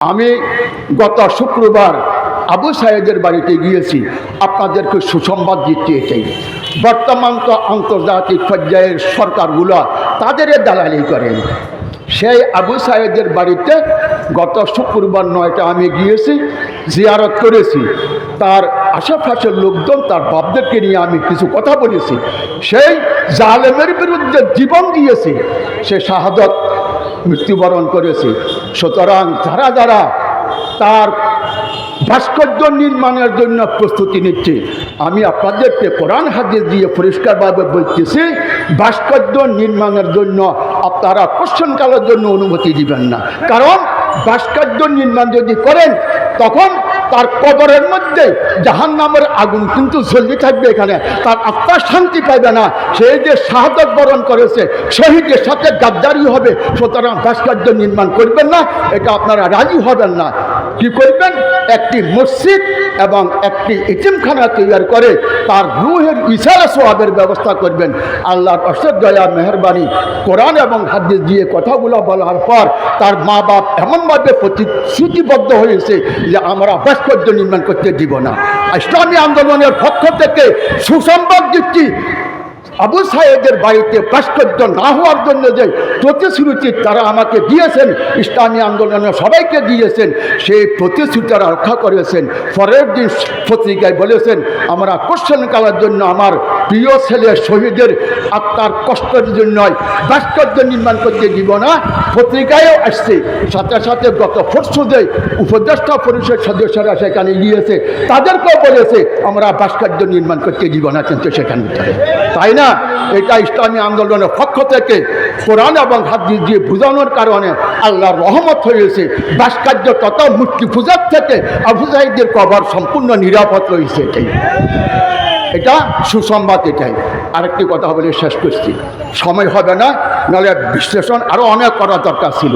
আমি গত শুক্রবার আবু সাহেদের বাড়িতে গিয়েছি। আপনাদেরকে সুসংবাদ দিতে চাই। বর্তমান তো আন্তর্জাতিক পর্যায়ের সরকারগুলো তাদের দালালি করেন সেই আবু সাহেদের বাড়িতে গত শুক্রবার নয়টা আমি গিয়েছি, জিয়ারত করেছি। তার আশেপাশের লোকজন, তার বাপদেরকে নিয়ে আমি কিছু কথা বলেছি। সেই জালেমের বিরুদ্ধে জীবন দিয়েছি। সে শাহাদত মৃত্যুবরণ করেছে। সুতরাং যারা যারা তার ভাস্কর্য নির্মাণের জন্য প্রস্তুতি নিচ্ছে, আমি আপনাদেরকে কোরআন হাদিস দিয়ে পরিষ্কারভাবে বলতেছি, ভাস্কর্য নির্মাণের জন্য আপনারা কোশ্চনকালের জন্য অনুমতি দিবেন না। কারণ ভাস্কর্য নির্মাণ যদি করেন, তখন তার কবরের মধ্যে জাহান নামের আগুন কিন্তু জ্বলতে থাকবে এখানে। তার আত্মা শান্তি পাইবে না। সেই যে শাহাদত বরণ করেছে, শহীদের সাথে গাদ্দারি হবে। সুতরাং ভাস্কর্য নির্মাণ করবেন না, এটা আপনারা রাজি হবেন না। কি করবেন? একটি মসজিদ এবং একটি ইতিমখানা তৈরি করে তার রুহের ইশারা সোয়াবের ব্যবস্থা করবেন। আল্লাহর অশেষ দয়া, মেহরবানি, কোরআন এবং হাদিস দিয়ে কথাগুলো বলার পর তার মা বাপ এমনভাবে প্রতিশ্রুতিবদ্ধ হয়েছে যে আমরা ভাস্কর্য নির্মাণ করতে দিব না। ইসলামী আন্দোলনের পক্ষ থেকে সুসংবাদ দিচ্ছি আবু সাহেদের বাড়িতে ভাস্কর্য না হওয়ার জন্য যে প্রতিশ্রুতি তারা আমাকে দিয়েছেন, ইসলামী আন্দোলনের সবাইকে দিয়েছেন, সেই প্রতিশ্রুতি তারা রক্ষা করেছেন। পরের দিন পত্রিকায় বলেছেন, আমরা কোশ্চেন করার জন্য আমার প্রিয় ছেলে, শহীদের আত্মার কষ্টের জন্যই ভাস্কর্য নির্মাণ করতে দিব না। পত্রিকায়ও আসছে। সাথে সাথে গত পরশুদে উপদেষ্টা পরিষদ সদস্যরা সেখানে গিয়েছে। তাদেরকেও বলেছে, আমরা ভাস্কর্য নির্মাণ করতে দিব না কিন্তু সেখানে। তাই না? এটা ইসলামী আন্দোলনের পক্ষ থেকে কোরআন এবং হাদিস দিয়ে বোঝানোর কারণে আল্লাহর রহমত হয়েছে ভাস্কর্য তত মূর্তি পূজার থেকে আবু সাহিদের কবর সম্পূর্ণ নিরাপদ রয়েছে এটাই। এটা সুসংবাদ এটাই। আরেকটি কথা বলে শেষ করছি। সময় হবে না, নাহলে বিশ্লেষণ আরও অনেক করার দরকার ছিল।